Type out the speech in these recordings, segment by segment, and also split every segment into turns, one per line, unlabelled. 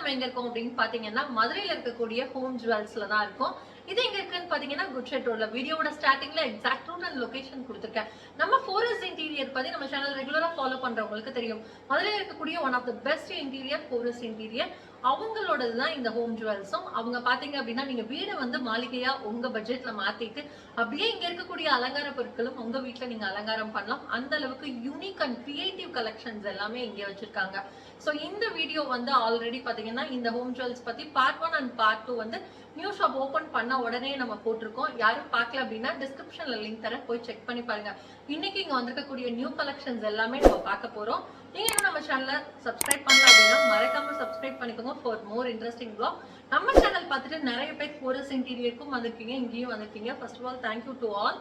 நம்ம எங்க இருக்கோம் அப்படின்னு பாத்தீங்கன்னா மதுரையில இருக்கக்கூடிய ஹோம் ஜுவல்ஸ்ல தான் இருக்கும். இது எங்க இருக்குன்னு பாத்தீங்கன்னா குட்ஷெட் ரோட்ல வீடியோட ஸ்டார்டிங்ல எக்ஸாக்ட் ரூட் அண்ட் லொகேஷன் கொடுத்துருக்கேன். நம்ம ஃபோரஸ் இன்டீரியர் பத்தி நம்ம சேனல் ரெகுலரா ஃபாலோ பண்றவங்களுக்கு தெரியும். அதுல இருக்கக்கூடிய one of the best interior Forus interior அவங்களோடது தான் இந்த ஹோம் ஜுவல்ஸும் அவங்க பாத்தீங்க அப்படின்னா நீங்க வீடை வந்து மாளிகையா உங்க பட்ஜெட்ல மாத்திட்டு அப்படியே இங்க இருக்கக்கூடிய அலங்கார பொருட்களும் உங்க வீட்டில் நீங்க அலங்காரம் பண்ணலாம். அந்த அளவுக்கு யூனிக் அண்ட் கிரியேட்டிவ் கலெக்ஷன்ஸ் எல்லாமே இங்கே வச்சிருக்காங்க. ஸோ இந்த வீடியோ வந்து ஆல்ரெடி பாத்தீங்கன்னா இந்த ஹோம் ஜுவல்ஸ் பத்தி part one and part two வந்து நியூ ஷாப் ஓப்பன் பண்ண உடனே நம்ம போட்டிருக்கோம். யாரும் பார்க்கல அப்படின்னா டிஸ்கிரிப்ஷன்ல லிங்க் தரேன். போய் செக் பண்ணி பாருங்க. இன்னைக்கு இங்க வந்திருக்கக்கூடிய நியூ கலெக்ஷன்ஸ் எல்லாமே நம்ம பார்க்க போறோம். நீங்க இன்னும் நம்ம சேனலை சப்ஸ்கிரைப் பண்ணல அப்படின்னா மறக்காம சப்ஸ்கிரைப் பண்ணிக்கோங்க ஃபார் மோர் இன்ட்ரெஸ்டிங் vlog. நம்ம சேனல் பார்த்துட்டு நிறைய பேர் ஃபோரஸ் இன்டீரியருக்கும் வந்திருக்கீங்க இங்கேயும் வந்திருக்கீங்க. First of all thank you to all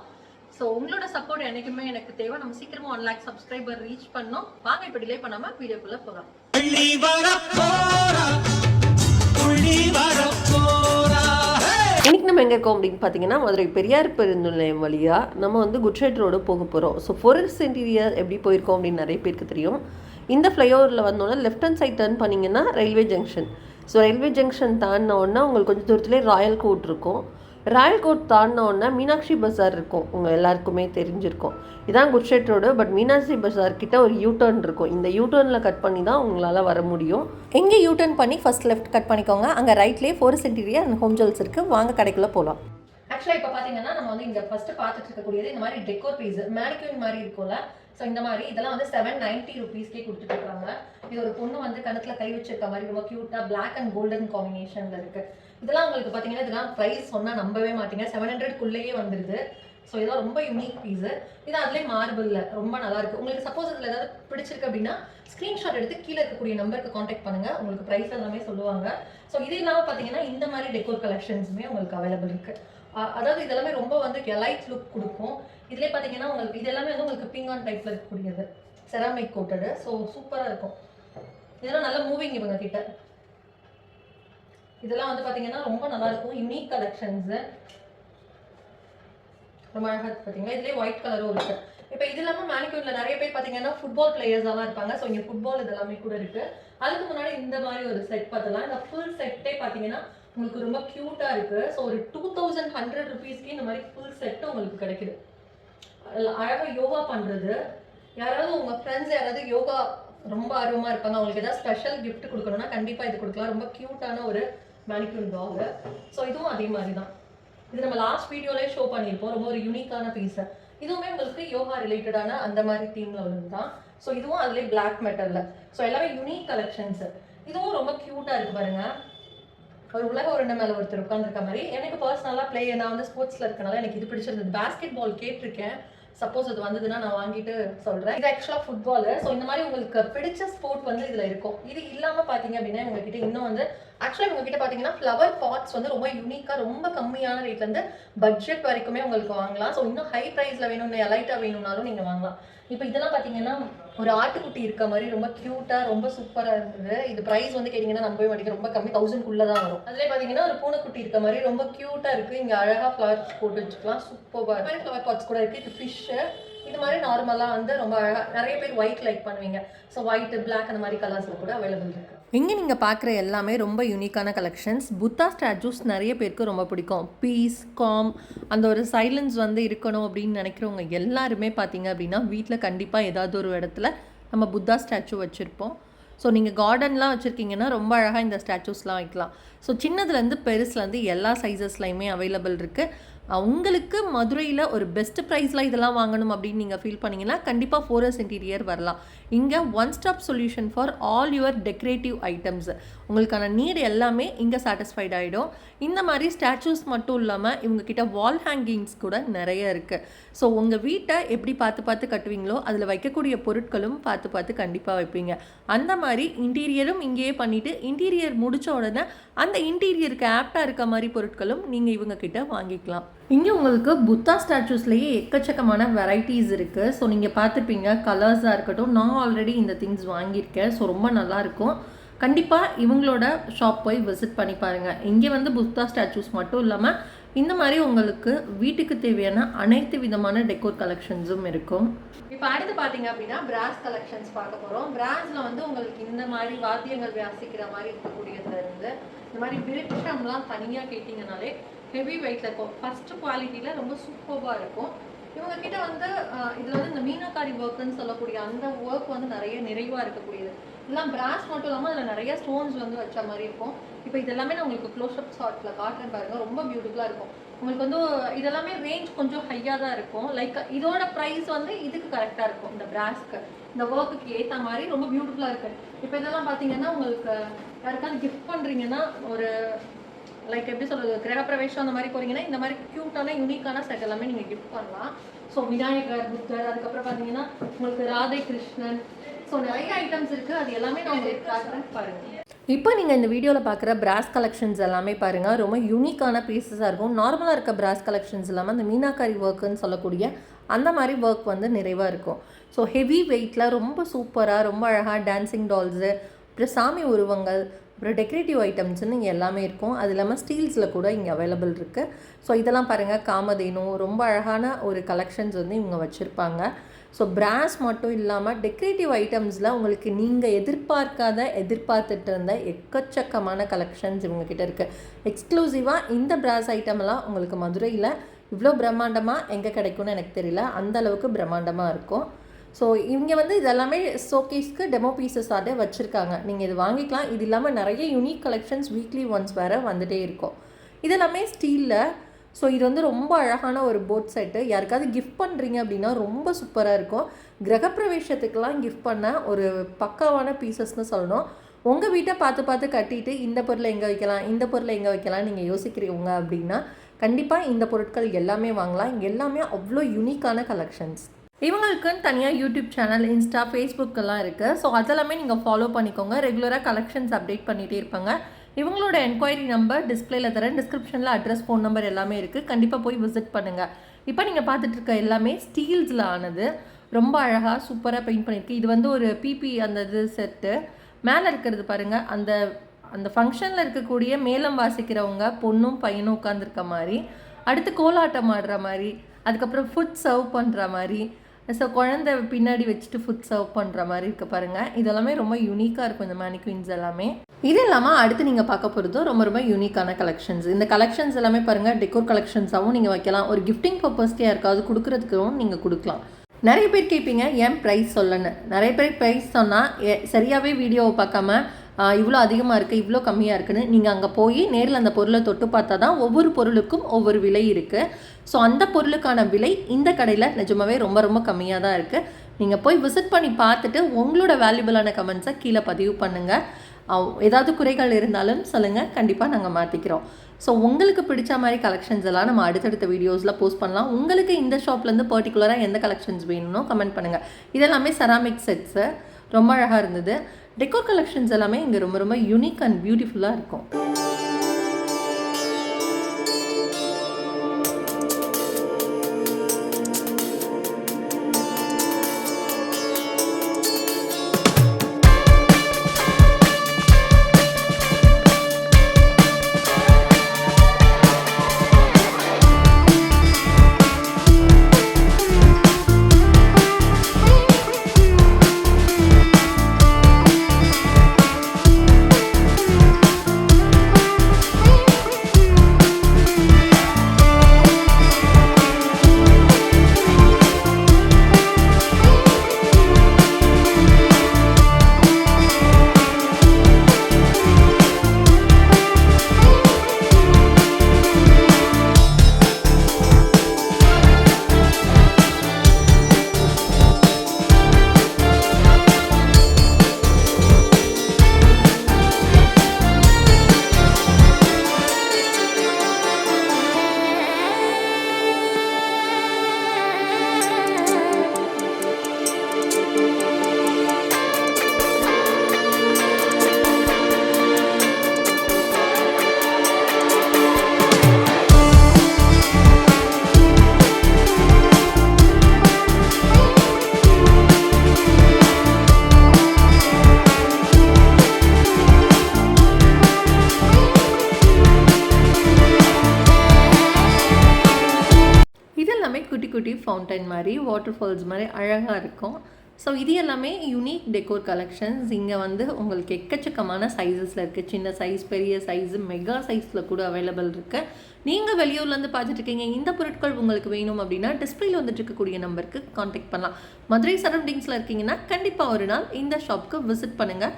so உங்களோட சப்போர்ட் என்றைக்குமே எனக்கு தேவை. நம்ம சீக்கிரமா ஒன் லேக் சப்ஸ்கிரைபர் ரீச் பண்ணோம். வாங்க இப்போ டிலே பண்ணாம வீடியோக்குள்ள போகலாம்.
இன்றைக்கி நம்ம எங்கே இருக்கோம் அப்படின்னு பார்த்தீங்கன்னா மதுரை பெரியார் பேருந்து நிலையம் வழியாக நம்ம வந்து குட்ஷெட் ரோடு போக போகிறோம் ஸோ ஃபோரஸ்ட் இன்டீரியர் எப்படி போயிருக்கோம் அப்படின்னு நிறைய பேருக்கு தெரியும். இந்த ஃப்ளைஓவரில் வந்தோன்னே லெஃப்ட் ஹேண்ட் சைட் டர்ன் பண்ணிங்கன்னா railway junction so railway junction தாண்டினோடனே உங்களுக்கு கொஞ்சம் தூரத்துலேயே ராயல் கோட் இருக்கும். ராயல் கோட் தாண்டின உடனே மீனாட்சி பஜார் இருக்கும். உங்கள் எல்லாருக்குமே தெரிஞ்சிருக்கும். இதான் goods shed road but Meenakshi Bazaar கிட்ட ஒரு யூ டர்ன் இருக்கும். இந்த யூ டர்னில் கட் பண்ணி தான் உங்களால் வர முடியும்.
எங்கே யூ டர்ன் பண்ணி ஃபர்ஸ்ட் லெஃப்ட் கட் பண்ணிக்கோங்க. அங்கே ரைட்லேயே forest interior and home jewels இருக்குது வாங்க கடைக்குள்ளே போகலாம்
ஆக்சுவலா இப்ப பாத்தீங்கன்னா நம்ம வந்து இங்க ஃபர்ஸ்ட் பார்த்துட்டு இருக்கக்கூடியது இந்த மாதிரி டெக்கோர் பீஸ் மேனிக்யூன் மாதிரி இருக்கும்ல. சோ இந்த மாதிரி இதெல்லாம் வந்து செவன் நைன்டி ருபீஸ்க்கே கொடுத்துட்டு இருக்காங்க. இது ஒரு பொண்ணு வந்து கணத்துல கை வச்சிருக்க மாதிரி ரொம்ப கியூட்டா Black அண்ட் கோல்டன் காம்பினேஷன்ல இருக்கு. இதெல்லாம் உங்களுக்கு பார்த்தீங்கன்னா இதெல்லாம் ப்ரைஸ் சொன்னால் நம்பவே மாட்டீங்க. செவன் ஹண்ட்ரட்குள்ளேயே வந்துடுது ஸோ இதெல்லாம் ரொம்ப யூனிக் பீஸு இது அதுலேயே மார்பிளில் ரொம்ப நல்லா இருக்கு. உங்களுக்கு சப்போஸ் இதில் ஏதாவது பிடிச்சிருக்கு அப்படின்னா ஸ்க்ரீன்ஷாட் எடுத்து கீழே இருக்கக்கூடிய நம்பருக்கு காண்டாக்ட் பண்ணுங்க. உங்களுக்கு ப்ரைஸ் எல்லாமே சொல்லுவாங்க. ஸோ இது இல்லாமல் பார்த்தீங்கன்னா இந்த மாதிரி டெக்கோர் கலெக்ஷன்ஸுமே உங்களுக்கு அவைலபிள் இருக்குது அதாவது இதெல்லாமே ரொம்ப வந்து எலைட் லுக் கொடுக்கும். இதுலேயே பார்த்தீங்கன்னா உங்களுக்கு இது எல்லாமே வந்து உங்களுக்கு பிங்க் ஆன் டைப்பில் இருக்கக்கூடியது. செராமிக் கோட்டடு ஸோ சூப்பராக இருக்கும். இதெல்லாம் நல்ல மூவிங் இவங்க கிட்ட. இதெல்லாம் வந்து பார்த்தீங்கன்னா ரொம்ப நல்லா இருக்கும். யூனிக் கலெக்ஷன்ஸு ரொம்ப அழகாக பார்த்தீங்கன்னா இதுலேயே ஒயிட் கலரும் இருக்கு. இப்போ இது இல்லாமல் மேனிக்யூரில் நிறைய பேர் பார்த்தீங்கன்னா ஃபுட்பால் பிளேயர்ஸாலாம் இருப்பாங்க. ஸோ இங்கே ஃபுட்பால் இதெல்லாமே கூட இருக்கு. அதுக்கு முன்னாடி இந்த மாதிரி ஒரு செட் பார்த்தலாம் இந்த ஃபுல் செட்டே பார்த்தீங்கன்னா உங்களுக்கு ரொம்ப க்யூட்டாக இருக்கு. ஸோ ஒரு டூ தௌசண்ட் ஹண்ட்ரட் ருபீஸ்க்கு இந்த மாதிரி ஃபுல் செட்டு உங்களுக்கு கிடைக்குது. அழகாக யோகா பண்ணுறது யாராவது உங்கள் ஃப்ரெண்ட்ஸ் யாராவது யோகா ரொம்ப ஆர்வமாக இருப்பாங்க. அவங்களுக்கு ஏதாவது ஸ்பெஷல் கிஃப்ட் கொடுக்கணும்னா கண்டிப்பாக இது கொடுக்கலாம். ரொம்ப க்யூட்டான ஒரு மேனிக்யூர் டாகு ஸோ இதுவும் அதே மாதிரி தான் இது நம்ம லாஸ்ட் வீடியோலேயே ஷோ பண்ணியிருப்போம். ரொம்ப ஒரு யூனிக்கான பீஸ் இதுவுமே உங்களுக்கு யோகா ரிலேட்டடான அந்த மாதிரி தீமில் உள்ளது தான் ஸோ இதுவும் அதுலேயே பிளாக் மெட்டரில் ஸோ எல்லாமே யூனிக் கலெக்ஷன்ஸு இதுவும் ரொம்ப க்யூட்டாக இருக்கு பாருங்க. ஒரு உலக உருண்டை மேலே ஒருத்தர் உட்காந்துருக்க மாதிரி. எனக்கு பர்சனலாக பிளே நான் வந்து ஸ்போர்ட்ஸில் இருக்கனால எனக்கு இது பிடிச்சிருந்தது. பாஸ்கெட் பால் கேட்டிருக்கேன். சப்போஸ் அது வந்ததுன்னா நான் வாங்கிட்டு சொல்றேன். இது ஆக்சுவலா ஃபுட்பாலு ஸோ இந்த மாதிரி உங்களுக்கு பிடிச்ச ஸ்போர்ட் வந்து இதுல இருக்கும். இது இல்லாம பாத்தீங்க அப்படின்னா உங்ககிட்ட இன்னும் வந்து ஆக்சுவலா உங்ககிட்ட பார்த்தீங்கன்னா ஃப்ளவர் பாட்ஸ் வந்து ரொம்ப யூனிக்காக ரொம்ப கம்மியான ரேட்லேருந்து பட்ஜெட் வரைக்குமே உங்களுக்கு வாங்கலாம். ஸோ இன்னும் ஹை ப்ரைஸில் வேணும் எலைட்டாக வேணும்னாலும் நீங்கள் வாங்கலாம். இப்போ இதெல்லாம் பார்த்தீங்கன்னா ஒரு ஆட்டுக்குட்டி இருக்க மாதிரி ரொம்ப கியூட்டா ரொம்ப சூப்பரா இருந்தது. இது பிரைஸ் வந்து கேட்டீங்கன்னா நம்பவே மாட்டேங்க ரொம்ப கம்மி தௌசண்ட் தான் வரும். அதுல பாத்தீங்கன்னா ஒரு பூனைக்குட்டி இருக்க மாதிரி ரொம்ப கியூட்டா இருக்கு. இங்க அழகா ஃபிளவர்ஸ் போட்டு வச்சுக்கலாம். சூப்பர் இது ஃப்ளவர் ஃபிளவர் பாட்ஸ் கூட இருக்கு. இது ஃபிஷ் இது மாதிரி நார்மலா வந்து ரொம்ப அழகா நிறைய பேர் ஒயிட் லைக் பண்ணுவீங்க. ஸோ ஒயிட் பிளாக் அந்த மாதிரி கலர்ஸ்ல கூட அவைலபிள் இருக்கு.
இங்கே நீங்கள் பார்க்குற எல்லாமே ரொம்ப யூனிக்கான கலெக்ஷன்ஸ் புத்தா ஸ்டாச்சூஸ் நிறைய பேருக்கு ரொம்ப பிடிக்கும். பீஸ் காம் அந்த ஒரு சைலன்ஸ் வந்து இருக்கணும் அப்படின்னு நினைக்கிறவங்க எல்லாருமே பார்த்தீங்க அப்படின்னா வீட்டில் கண்டிப்பாக ஏதாவது ஒரு இடத்துல நம்ம புத்தா ஸ்டாச்சு வச்சுருப்போம். ஸோ நீங்கள் கார்டன்லாம் வச்சுருக்கீங்கன்னா ரொம்ப அழகாக இந்த ஸ்டாச்சூஸ்லாம் வைக்கலாம். ஸோ சின்னதுலேருந்து பெருசுலேருந்து எல்லா சைஸஸ்லையுமே அவைலபிள் இருக்குது உங்களுக்கு மதுரையில் ஒரு பெஸ்ட் ப்ரைஸில் இதெல்லாம் வாங்கணும் அப்படின்னு நீங்கள் ஃபீல் பண்ணிங்கன்னா கண்டிப்பாக ஃபோரஸ் இன்டீரியர் வரலாம். இங்கே one stop solution for all your decorative items உங்களுக்கான நீட் எல்லாமே இங்கே சாட்டிஸ்ஃபைட் ஆகிடும் இந்த மாதிரி ஸ்டாச்சூஸ் மட்டும் இல்லாமல் இவங்கக்கிட்ட வால் ஹேங்கிங்ஸ் கூட நிறைய இருக்குது ஸோ உங்கள் வீட்டை எப்படி பார்த்து பார்த்து கட்டுவீங்களோ அதில் வைக்கக்கூடிய பொருட்களும் பார்த்து பார்த்து கண்டிப்பாக வைப்பீங்க. அந்த மாதிரி இன்டீரியரும் இங்கேயே பண்ணிவிட்டு இன்டீரியர் முடித்த உடனே அந்த இன்டீரியருக்கு ஆப்டாக இருக்க மாதிரி பொருட்களும் நீங்கள் இவங்கக்கிட்ட வாங்கிக்கலாம். இங்கே உங்களுக்கு புத்தா ஸ்டாச்சூஸ்லேயே எக்கச்சக்கமான வெரைட்டிஸ் இருக்குது ஸோ நீங்கள் பார்த்துப்பீங்க கலர்ஸாக இருக்கட்டும் நான் ஆல்ரெடி இந்த திங்ஸ் வாங்கியிருக்கேன். ஸோ ரொம்ப நல்லாயிருக்கும் கண்டிப்பாக இவங்களோட ஷாப் போய் விசிட் பண்ணி பாருங்கள் இங்கே வந்து புத்தா ஸ்டாச்சூஸ் மட்டும் இல்லாமல் இந்த மாதிரி உங்களுக்கு வீட்டுக்கு தேவையான அனைத்து விதமான டெக்கோர் கலெக்ஷன்ஸும் இருக்கும்.
இப்போ அடுத்து பார்த்தீங்க அப்படின்னா பிராஸ் கலெக்ஷன்ஸ் பார்க்க போகிறோம் பிராஸில் வந்து உங்களுக்கு இந்த மாதிரி வாத்தியங்கள் வியாசிக்கிற மாதிரி இருக்கக்கூடியதுலேருந்து
இந்த மாதிரி விருட்சம்லாம் தனியாக கேட்டிங்கனாலே ஹெவி வெயிட்டில் இருக்கும். ஃபர்ஸ்ட் குவாலிட்டியில் ரொம்ப சூப்பராக இருக்கும். இவங்க கிட்ட வந்து இதில் இதுல வந்து இந்த மீனாக்காரி ஒர்க்குன்னு சொல்லக்கூடிய அந்த ஒர்க் வந்து நிறைய நிறைவாக இருக்கக்கூடியது. இதெல்லாம் பிராஸ் மட்டும் இல்லாமல் அதில் நிறைய ஸ்டோன்ஸ் வந்து வச்ச மாதிரி இருக்கும். இப்போ இதெல்லாமே நான் உங்களுக்கு க்ளோஸ்அப் ஷார்ட்டில் காட்டுறேன் பாருங்க. ரொம்ப பியூட்டிஃபுல்லாக இருக்கும். உங்களுக்கு வந்து இதெல்லாமே ரேஞ்ச் கொஞ்சம் ஹையாக தான் இருக்கும். லைக் இதோட ப்ரைஸ் வந்து இதுக்கு கரெக்டாக இருக்கும். இந்த பிராஸ்க்கு இந்த ஒர்க்குக்கு ஏற்ற மாதிரி ரொம்ப பியூட்டிஃபுல்லாக இருக்கு. இப்போ இதெல்லாம் பார்த்தீங்கன்னா உங்களுக்கு யாருக்காவது கிஃப்ட் பண்ணுறீங்கன்னா ஒரு லைக் எப்படி சொல்றது கிரகப்பிரவேசம் அந்த மாதிரி போறீங்கன்னா இந்த மாதிரி க்யூட்டான யூனிக்கான செட் எல்லாமே நீங்க கிஃப்ட் பண்ணலாம். ஸோ விநாயகர் புத்தர் அதுக்கப்புறம் பார்த்தீங்கன்னா உங்களுக்கு ராதை கிருஷ்ணன். ஸோ நிறைய ஐட்டம்ஸ் இருக்கு. அது எல்லாமே நான் உங்களுக்கு காட்டுறேன் பாருங்க.
இப்போ நீங்கள் இந்த வீடியோவில் பார்க்குற பிராஸ் கலெக்ஷன்ஸ் எல்லாமே பாருங்கள் ரொம்ப யூனிக்கான பீசஸாக இருக்கும். நார்மலாக இருக்க பிராஸ் கலெக்ஷன்ஸ் இல்லாமல் அந்த மீனாக்காரி ஒர்க்குன்னு சொல்லக்கூடிய அந்த மாதிரி ஒர்க் வந்து நிறைவாக இருக்கும். ஸோ ஹெவி வெயிட்டில் ரொம்ப சூப்பராக ரொம்ப அழகாக டான்சிங் டால்ஸு அப்புறம் சாமி உருவங்கள் அப்புறம் டெக்கரேட்டிவ் ஐட்டம்ஸ்னு இங்கே எல்லாமே இருக்கும். அது இல்லாமல் ஸ்டீல்ஸில் கூட இங்கே அவைலபிள் இருக்குது ஸோ இதெல்லாம் பாருங்கள் காமதேனும் ரொம்ப அழகான ஒரு கலெக்ஷன்ஸ் வந்து இவங்க வச்சுருப்பாங்க. ஸோ பிராஸ் மட்டும் இல்லாமல் டெக்கரேட்டிவ் ஐட்டம்ஸில் உங்களுக்கு நீங்கள் எதிர்பார்க்காத எதிர்பார்த்துட்டு இருந்த எக்கச்சக்கமான கலெக்ஷன்ஸ் இவங்கக்கிட்ட இருக்குது எக்ஸ்க்ளூசிவாக இந்த பிராஸ் ஐட்டம்லாம் உங்களுக்கு மதுரையில் இவ்வளோ பிரம்மாண்டமாக எங்கே கிடைக்கும்னு எனக்கு தெரியல. அந்த அளவுக்கு பிரம்மாண்டமாக இருக்கும். ஸோ இங்கே வந்து இதெல்லாமே ஷோகேஸ்க்கு டெமோ பீசஸாக வச்சுருக்காங்க. நீங்கள் இது வாங்கிக்கலாம். இது இல்லாமல் நிறைய யூனிக் கலெக்ஷன்ஸ் வீக்லி ஒன்ஸ் வேறு வந்துகிட்டே இருக்கும். இதெல்லாமே ஸ்டீலில் ஸோ இது வந்து ரொம்ப அழகான ஒரு போட் செட்டு யாருக்காவது கிஃப்ட் பண்ணுறீங்க அப்படின்னா ரொம்ப சூப்பராக இருக்கும். கிரகப்பிரவேசத்துக்கெலாம் கிஃப்ட் பண்ண ஒரு பக்காவான பீசஸ்னு சொல்லணும். உங்கள் வீட்டை பார்த்து பார்த்து கட்டிட்டு இந்த பொருளை எங்கே வைக்கலாம்? இந்த பொருளை எங்கே வைக்கலாம்? நீங்கள் யோசிக்கிறீங்க அப்படின்னா கண்டிப்பாக இந்த பொருட்கள் எல்லாமே வாங்கலாம். எல்லாமே அவ்வளோ யூனிக்கான கலெக்ஷன்ஸ் இவங்களுக்குன்னு தனியாக யூடியூப் சேனல் இன்ஸ்டா ஃபேஸ்புக்கெல்லாம் இருக்குது ஸோ அதெல்லாமே நீங்கள் ஃபாலோ பண்ணிக்கோங்க. ரெகுலராக கலெக்ஷன்ஸ் அப்டேட் பண்ணிகிட்டே இருப்பாங்க. இவங்களோட என்கொயரி நம்பர் டிஸ்பிளேல தரேன் டிஸ்கிரிப்ஷனில் அட்ரஸ் ஃபோன் நம்பர் எல்லாமே இருக்குது கண்டிப்பாக போய் விசிட் பண்ணுங்கள் இப்போ நீங்கள் பார்த்துட்டு இருக்க எல்லாமே ஸ்டீல்ஸில் ஆனது. ரொம்ப அழகாக சூப்பராக பெயிண்ட் பண்ணியிருக்கு இது வந்து ஒரு பிபி அந்த இது செட்டு மேலே இருக்கிறது பாருங்கள் அந்த அந்த ஃபங்க்ஷனில் இருக்கக்கூடிய மேளம் வாசிக்கிறவங்க பொண்ணும் பையனும் உட்காந்துருக்க மாதிரி. அடுத்து கோலாட்டம் ஆடுற மாதிரி. அதுக்கப்புறம் ஃபுட் சர்வ் பண்ணுற மாதிரி. ஸோ குழந்தை பின்னாடி வச்சுட்டு ஃபுட் சர்வ் பண்ணுற மாதிரி இருக்க பாருங்கள் இதெல்லாமே ரொம்ப யூனிக்காக இருக்கும் இந்த மேனிக்வின்ஸ் எல்லாமே. இது இல்லாமல் அடுத்து நீங்கள் பார்க்க போகிறதும் ரொம்ப ரொம்ப யூனிக்கான கலெக்ஷன்ஸ் இந்த கலெக்ஷன்ஸ் எல்லாமே பாருங்கள் டெக்கோர் கலெக்ஷன்ஸாகவும் நீங்கள் வைக்கலாம். ஒரு கிஃப்டிங் பர்பஸ்க்கு யாருக்காவது கொடுக்குறதுக்கும் நீங்கள் கொடுக்கலாம். நிறைய பேர் கேட்பீங்க ஏன் ப்ரைஸ் சொல்லணும் நிறைய பேர் ப்ரைஸ் சொன்னால் சரியாகவே வீடியோவை பார்க்காம இவ்வளோ அதிகமாக இருக்குது இவ்வளோ கம்மியாக இருக்குன்னு நீங்கள் அங்கே போய் நேரில் அந்த பொருளை தொட்டு பார்த்தா தான் ஒவ்வொரு பொருளுக்கும் ஒவ்வொரு விலை இருக்குது ஸோ அந்த பொருளுக்கான விலை இந்த கடையில் நிஜமாவே ரொம்ப ரொம்ப கம்மியாக தான் இருக்குது நீங்கள் போய் விசிட் பண்ணி பார்த்துட்டு உங்களோட வேல்யூபிளான கமெண்ட்ஸை கீழே பதிவு பண்ணுங்கள் ஏதாவது குறைகள் இருந்தாலும் சொல்லுங்கள் கண்டிப்பாக நாங்கள் மாற்றிக்கிறோம் ஸோ உங்களுக்கு பிடிச்ச மாதிரி கலெக்ஷன்ஸ் எல்லாம் நம்ம அடுத்தடுத்த வீடியோஸில் போஸ்ட் பண்ணலாம். உங்களுக்கு இந்த ஷாப்லேருந்து பர்டிகுலராக எந்த கலெக்ஷன்ஸ் வேணும்னோ கமெண்ட் பண்ணுங்கள் இதெல்லாமே செராமிக் செட்ஸு ரொம்ப அழகாக இருந்தது. டெக்கோர் கலெக்ஷன்ஸ் எல்லாமே இங்கே ரொம்ப ரொம்ப யூனிக் அண்ட் பியூட்டிஃபுல்லாக இருக்கும். எல்லாமே குட்டி குட்டி ஃபவுண்டைன் மாதிரி வாட்டர் ஃபால்ஸ் மாதிரி அழகாக இருக்கும். ஸோ இது எல்லாமே யூனிக் டெக்கோர் கலெக்ஷன்ஸ் இங்கே வந்து உங்களுக்கு எக்கச்சக்கமான சைஸஸில் இருக்குது சின்ன சைஸ் பெரிய சைஸ் மெகா சைஸில் கூட அவைலபிள் இருக்குது நீங்கள் வெளியூர்லேருந்து பார்த்துட்டு இருக்கீங்க இந்த பொருட்கள் உங்களுக்கு வேணும் அப்படின்னா டிஸ்பிளேயில் வந்துட்டு இருக்கக்கூடிய நம்பருக்கு காண்டாக்ட் பண்ணலாம். மதுரை சரௌண்டிங்ஸில் இருக்கீங்கன்னா கண்டிப்பாக ஒரு நாள் இந்த ஷாப்க்கு விசிட் பண்ணுங்கள்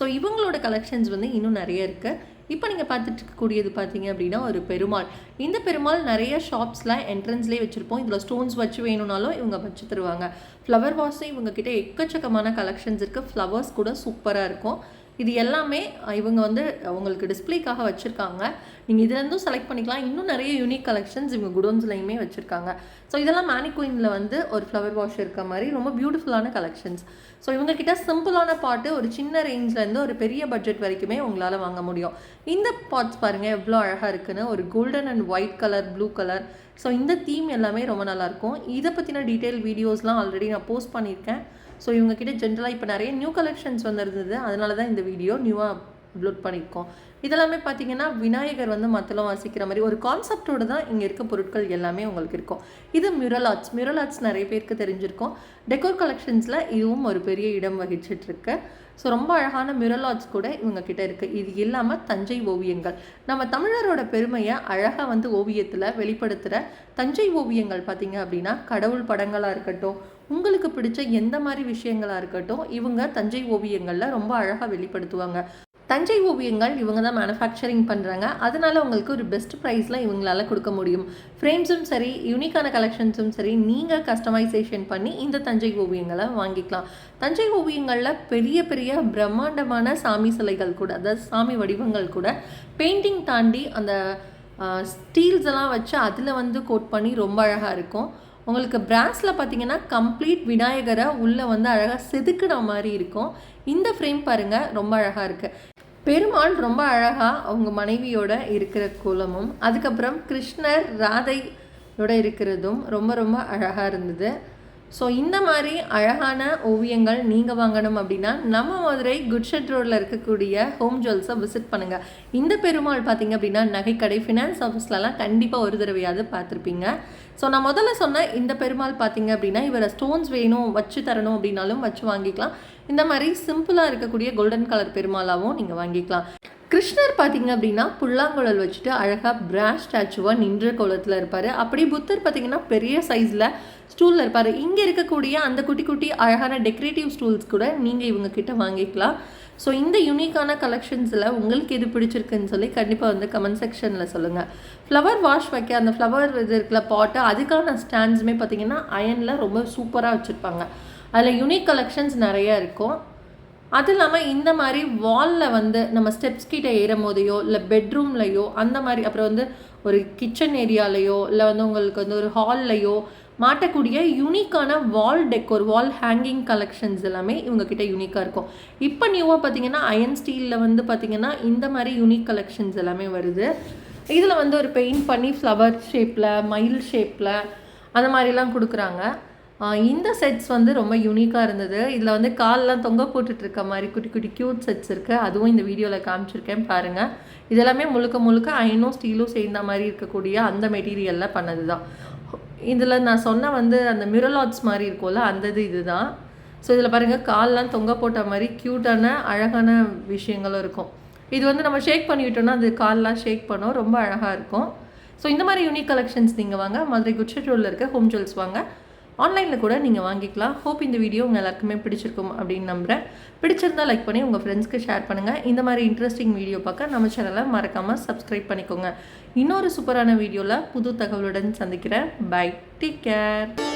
ஸோ இவங்களோட கலெக்ஷன்ஸ் வந்து இன்னும் நிறைய இருக்குது இப்போ நீங்கள் பார்த்துட்டு இருக்கக்கூடியது பார்த்தீங்க அப்படின்னா ஒரு பெருமாள். இந்த பெருமாள் நிறைய ஷாப்ஸ்லாம் என்ட்ரன்ஸ்லேயே வச்சுருப்போம். இதில் ஸ்டோன்ஸ் வச்சு வேணும்னாலும் இவங்க வச்சு தருவாங்க. ஃப்ளவர் வாஷும் இவங்க கிட்டே எக்கச்சக்கமான கலெக்ஷன்ஸ் இருக்குது ஃப்ளவர்ஸ் கூட சூப்பராக இருக்கும். இது எல்லாமே இவங்க வந்து உங்களுக்கு டிஸ்ப்ளேக்காக வச்சுருக்காங்க. நீங்கள் இதுலேருந்தும் செலக்ட் பண்ணிக்கலாம். இன்னும் நிறைய யூனிக் கலெக்ஷன்ஸ் இவங்க குடோன்ஸ்லையுமே வச்சுருக்காங்க. ஸோ இதெல்லாம் மேனிக்குயினில் வந்து ஒரு ஃப்ளவர் வாஷ் இருக்க மாதிரி ரொம்ப பியூட்டிஃபுல்லான கலெக்ஷன்ஸ் ஸோ இவங்கக்கிட்ட சிம்பிளான பாட்டு ஒரு சின்ன ரேஞ்ச்லேருந்து ஒரு பெரிய பட்ஜெட் வரைக்குமே உங்களால் வாங்க முடியும். இந்த பாட்ஸ் பாருங்கள் எவ்வளோ அழகாக இருக்குன்னு. ஒரு golden and white colour blue colour so இந்த தீம் எல்லாமே ரொம்ப நல்லாயிருக்கும் இதை பற்றின டீட்டெயில் வீடியோஸ்லாம் ஆல்ரெடி நான் போஸ்ட் பண்ணியிருக்கேன். ஸோ இவங்கக்கிட்ட ஜென்ரலாக இப்போ நிறைய நியூ கலெக்ஷன்ஸ் வந்துருந்தது. அதனால தான் இந்த வீடியோ நியூவாக அப்லோட் பண்ணியிருக்கோம். இதெல்லாமே பார்த்தீங்கன்னா விநாயகர் வந்து மத்தளம் வாசிக்கிற மாதிரி ஒரு கான்செப்டோடு தான் இங்கே இருக்க பொருட்கள் எல்லாமே உங்களுக்கு இருக்கும். இது மியூரல் ஆர்ட்ஸ் மியூரல் ஆர்ட்ஸ் நிறைய பேருக்கு தெரிஞ்சிருக்கும். டெக்கோர் கலெக்ஷன்ஸில் இதுவும் ஒரு பெரிய இடம் வகிச்சிட்ருக்கு. ஸோ ரொம்ப அழகான மிரல் ஆர்ட்ஸ் கூட இவங்கக்கிட்ட இருக்குது இது இல்லாமல் தஞ்சை ஓவியங்கள். நம்ம தமிழரோட பெருமையை அழகாக வந்து ஓவியத்தில் வெளிப்படுத்துகிற தஞ்சை ஓவியங்கள் பார்த்தீங்க அப்படின்னா கடவுள் படங்களாக இருக்கட்டும் உங்களுக்கு பிடிச்ச எந்த மாதிரி விஷயங்களாக இருக்கட்டும் இவங்க தஞ்சை ஓவியங்களில் ரொம்ப அழகாக வெளிப்படுத்துவாங்க. தஞ்சை ஓவியங்கள் இவங்க தான் மேனுஃபேக்சரிங் பண்ணுறாங்க அதனால உங்களுக்கு ஒரு பெஸ்ட் ப்ரைஸில் இவங்களால கொடுக்க முடியும். ஃப்ரேம்ஸும் சரி யூனிக்கான கலெக்ஷன்ஸும் சரி நீங்கள் கஸ்டமைசேஷன் பண்ணி இந்த தஞ்சை ஓவியங்களை வாங்கிக்கலாம். தஞ்சை ஓவியங்களில் பெரிய பெரிய பிரம்மாண்டமான சாமி சிலைகள் கூட அதாவது சாமி வடிவங்கள் கூட பெயிண்டிங் தாண்டி அந்த ஸ்டீல்ஸ் எல்லாம் வச்சு அதில் வந்து கோட் பண்ணி ரொம்ப அழகாக இருக்கும். உங்களுக்கு பிராஸில் பார்த்தீங்கன்னா கம்ப்ளீட் விநாயகரை உள்ளே வந்து அழகாக செதுக்குன மாதிரி இருக்கும். இந்த ஃப்ரேம் பாருங்கள் ரொம்ப அழகாக இருக்குது பெருமாள் ரொம்ப அழகாக அவங்க மனைவியோட இருக்கிற கோலமும் அதுக்கப்புறம் கிருஷ்ணர் ராதையோட இருக்கிறதும் ரொம்ப ரொம்ப அழகாக இருந்தது. ஸோ இந்த மாதிரி அழகான ஓவியங்கள் நீங்கள் வாங்கணும் அப்படின்னா நம்ம மதுரை குட்ஷெட் ரோட்டில் இருக்கக்கூடிய ஹோம் ஜுவல்ஸை விசிட் பண்ணுங்கள் இந்த பெருமாள் பார்த்தீங்க அப்படின்னா நகைக்கடை ஃபினான்ஸ் ஆஃபீஸ்லலாம் கண்டிப்பாக ஒரு தடவையாவது பார்த்துருப்பீங்க. ஸோ நான் முதல்ல சொன்ன இந்த பெருமாள் பார்த்தீங்க அப்படின்னா இவரை ஸ்டோன்ஸ் வேணும் வச்சு தரணும் அப்படின்னாலும் வச்சு வாங்கிக்கலாம். இந்த மாதிரி சிம்பிளாக இருக்கக்கூடிய கோல்டன் கலர் பெருமாளாகவும் நீங்கள் வாங்கிக்கலாம். கிருஷ்ணர் பார்த்தீங்க அப்படின்னா புல்லாங்குழல் வச்சுட்டு அழகாக பிராஷ் ஸ்டாச்சுவாக நின்ற கோலத்தில் இருப்பார். அப்படி புத்தர் பார்த்தீங்கன்னா பெரிய சைஸில் ஸ்டூலில் இருப்பார். இங்கே இருக்கக்கூடிய அந்த குட்டி குட்டி அழகான டெக்கரேட்டிவ் ஸ்டூல்ஸ் கூட நீங்கள் இவங்க கிட்ட வாங்கிக்கலாம். ஸோ இந்த யூனிக்கான கலெக்ஷன்ஸில் உங்களுக்கு எது பிடிச்சிருக்குன்னு சொல்லி கண்டிப்பாக வந்து கமெண்ட் செக்ஷனில் சொல்லுங்கள் ஃப்ளவர் வாஷ் வைக்க அந்த ஃப்ளவர் இது இருக்கிற பாட்டு அதுக்கான ஸ்டாண்ட்ஸுமே பார்த்தீங்கன்னா அயனில் ரொம்ப சூப்பராக வச்சுருப்பாங்க. அதில் யூனிக் கலெக்ஷன்ஸ் நிறையா இருக்கும். அது இல்லாமல் இந்த மாதிரி வாலில் வந்து நம்ம ஸ்டெப்ஸ் கிட்டே ஏறும் போதையோ இல்லை பெட்ரூம்லையோ அந்த மாதிரி அப்புறம் வந்து ஒரு கிச்சன் ஏரியாலையோ இல்லை வந்து உங்களுக்கு வந்து ஒரு ஹால்லையோ மாட்டக்கூடிய யூனிக்கான wall decor wall hanging collections எல்லாமே இவங்கக்கிட்ட யூனிக்காக இருக்கும். இப்போ நியூவாக பார்த்தீங்கன்னா அயன் ஸ்டீலில் வந்து பார்த்தீங்கன்னா இந்த மாதிரி யூனிக் கலெக்ஷன்ஸ் எல்லாமே வருது. இதில் வந்து ஒரு பெயிண்ட் பண்ணி ஃப்ளவர் ஷேப்பில் மயில் ஷேப்பில் அந்த மாதிரிலாம் கொடுக்குறாங்க. இந்த செட்ஸ் வந்து ரொம்ப யூனிக்காக இருந்தது. இதில் வந்து கால்லாம் தொங்க போட்டுட்டு இருக்க மாதிரி குட்டி குட்டி க்யூட் செட்ஸ் இருக்குது அதுவும் இந்த வீடியோவில் காமிச்சிருக்கேன் பாருங்கள் இதெல்லாமே முழுக்க முழுக்க அயனும் ஸ்டீலும் சேர்ந்த மாதிரி இருக்கக்கூடிய அந்த மெட்டீரியலில் பண்ணது தான் இதில் நான் சொன்ன வந்து அந்த மிரலாட்ஸ் மாதிரி இருக்கும்ல அந்த இது இதுதான். ஸோ இதில் பாருங்கள் கால்லாம் தொங்க போட்ட மாதிரி க்யூட்டான அழகான விஷயங்களும் இருக்கும். இது வந்து நம்ம ஷேக் பண்ணிவிட்டோம்னா அது கால்லாம் ஷேக் பண்ணோம். ரொம்ப அழகாக இருக்கும். ஸோ இந்த மாதிரி யூனிக் கலெக்ஷன்ஸ் நீங்கள் வாங்க. மதுரை குட்ஷெட் ரோடில் இருக்க ஹோம் ஜுவல்ஸ் வாங்க. ஆன்லைனில் கூட நீங்கள் வாங்கிக்கலாம். ஹோப் இந்த வீடியோ உங்கள் எல்லாருக்குமே பிடிச்சிருக்கும் அப்படின்னு நம்புகிறேன் பிடிச்சிருந்தா லைக் பண்ணி உங்கள் ஃப்ரெண்ட்ஸ்க்கு ஷேர் பண்ணுங்கள் இந்த மாதிரி இன்ட்ரெஸ்டிங் வீடியோ பார்க்க நம்ம சேனலை மறக்காமல் சப்ஸ்கிரைப் பண்ணிக்கோங்க. இன்னொரு சூப்பரான வீடியோவில் புது தகவலுடன் சந்திக்கிறேன். Bye take care